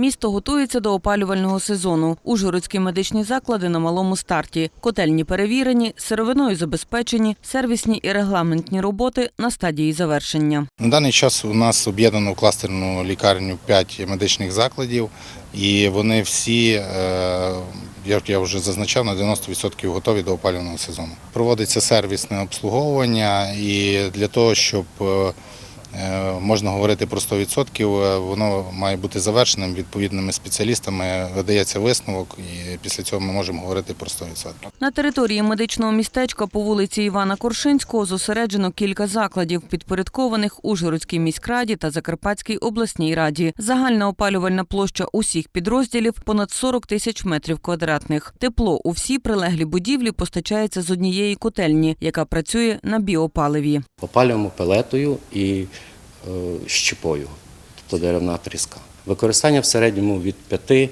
Місто готується до опалювального сезону. Ужгородські медичні заклади на малому старті. Котельні перевірені, сировиною забезпечені, сервісні і регламентні роботи на стадії завершення. На даний час у нас об'єднано в кластерну лікарню 5 медичних закладів, і вони всі, е, як я вже зазначав, на 90% готові до опалювального сезону. Проводиться сервісне обслуговування, і для того, щоб е, можна говорити про 100%, е, воно має бути завершеним відповідними спеціалістами, видається висновок, і після цього ми можемо говорити про 100%. На території медичного містечка по вулиці Івана Коршинського зосереджено кілька закладів, підпорядкованих Ужгородській міськраді та Закарпатській обласній раді. Загальна опалювальна площа усіх підрозділів понад 40 тисяч метрів квадратних. Тепло у всі прилеглі будівлі постачається з однієї котельні, яка працює на біопаливі. Опалюємо пелетою і е, щепою, тобто деревна тріска. Використання в середньому від 5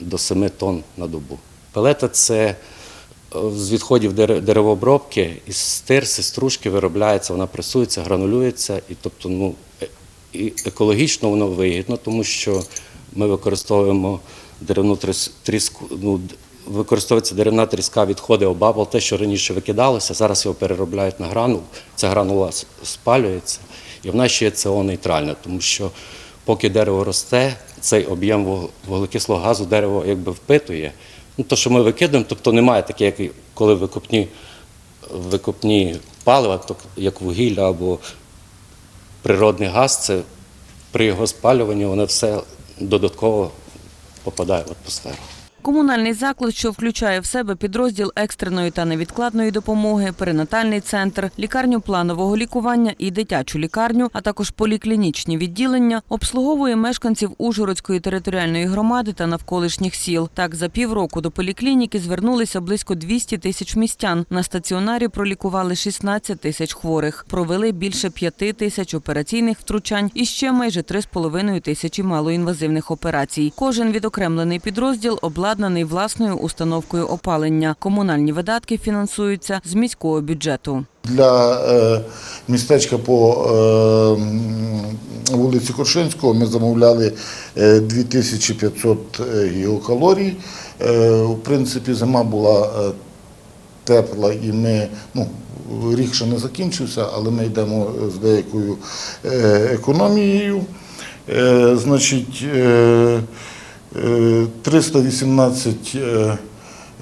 до 7 тонн на добу. Пелета це е, з відходів деревообробки, із стирси, стружки виробляється, вона пресується, гранулюється, і тобто ну, е- і екологічно воно вигідно, тому що ми використовуємо деревну тріску. Ну, Використовується деревна тріска, відходи обабл, те, що раніше викидалося, зараз його переробляють на гранул. Ця гранула спалюється, і вона ще є СО-нейтральна, тому що поки дерево росте, цей об'єм вуглекислого газу дерево якби впитує. Ну, то, що ми викидаємо, тобто немає таке, як коли викопні, викопні палива, як вугілля або природний газ, це при його спалюванні воно все додатково попадає в атмосферу. Комунальний заклад, що включає в себе підрозділ екстреної та невідкладної допомоги, перинатальний центр, лікарню планового лікування і дитячу лікарню, а також поліклінічні відділення, обслуговує мешканців Ужгородської територіальної громади та навколишніх сіл. Так, за півроку до поліклініки звернулися близько 200 тисяч містян. На стаціонарі пролікували 16 тисяч хворих, провели більше 5 тисяч операційних втручань і ще майже 3,5 тисячі малоінвазивних операцій. Кожен відокремлений підрозділ обладнаний власною установкою опалення. Комунальні видатки фінансуються з міського бюджету. Для е, містечка по е, вулиці Коршинського ми замовляли е, 2500 гігакалорій. Е, В принципі, зима була тепла і ми, ну, рік ще не закінчився, але ми йдемо з деякою економією. Значить, 318 е,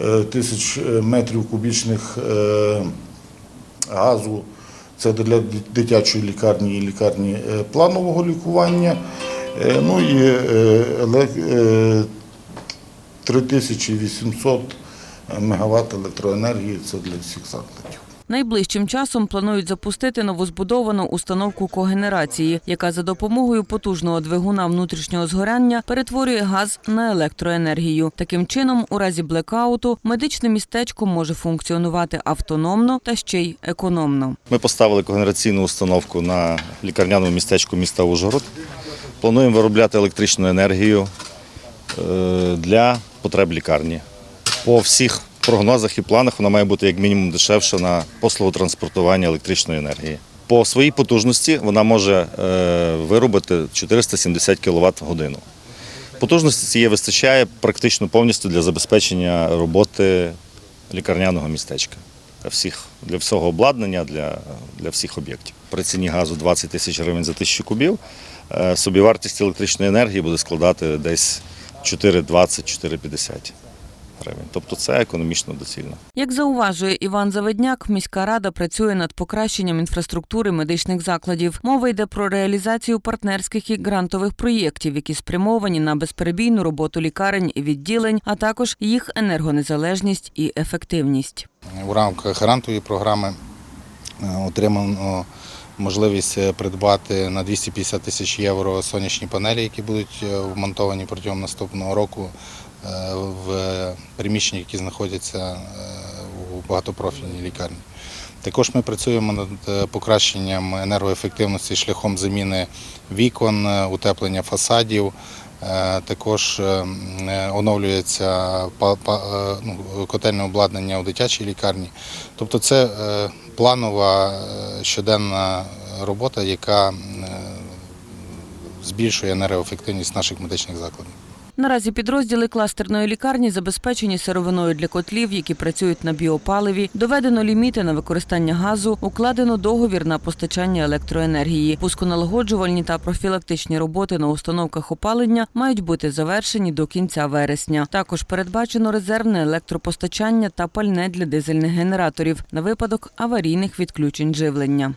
е, тисяч метрів кубічних е, газу. Це для дитячої лікарні і лікарні е, планового лікування. Е, Ну і е, еле- е, 3800 мегаватт електроенергії це для всіх закладів. Найближчим часом планують запустити новозбудовану установку когенерації, яка за допомогою потужного двигуна внутрішнього згоряння перетворює газ на електроенергію. Таким чином, у разі блекауту медичне містечко може функціонувати автономно та ще й економно. Ми поставили когенераційну установку на лікарняному містечку міста Ужгород. Плануємо виробляти електричну енергію е, для потреб лікарні. По всіх прогнозах і планах вона має бути як мінімум дешевша на послугу транспортування електричної енергії. По своїй потужності вона може е, виробити 470 кВт в годину. Потужності цієї вистачає практично повністю для забезпечення роботи лікарняного містечка для всіх для всього обладнання, для, для всіх об'єктів. При ціні газу 20 тисяч гривень за тисячу кубів. е, Собівартість електричної енергії буде складати десь 4,20-4,50 гривень. Тобто це економічно доцільно. Як зауважує Іван Заведняк, міська рада працює над покращенням інфраструктури медичних закладів. Мова йде про реалізацію партнерських і грантових проєктів, які спрямовані на безперебійну роботу лікарень і відділень, а також їх енергонезалежність і ефективність. У рамках грантової програми е, отримано можливість е, придбати на 250 тисяч євро сонячні панелі, які будуть е, вмонтовані протягом наступного року в приміщенні, які знаходяться е, у багатопрофільній лікарні. Також ми працюємо над е, покращенням енергоефективності шляхом заміни вікон, е, утеплення фасадів. Е, Також е, е, оновлюється е, ну, котельне обладнання у дитячій лікарні. Тобто це е, планова е, щоденна робота, яка е, збільшує енергоефективність наших медичних закладів. Наразі підрозділи кластерної лікарні забезпечені сировиною для котлів, які працюють на біопаливі. Доведено ліміти на використання газу, укладено договір на постачання електроенергії. Пусконалагоджувальні та профілактичні роботи на установках опалення мають бути завершені до кінця вересня. Також передбачено резервне електропостачання та пальне для дизельних генераторів на випадок аварійних відключень живлення.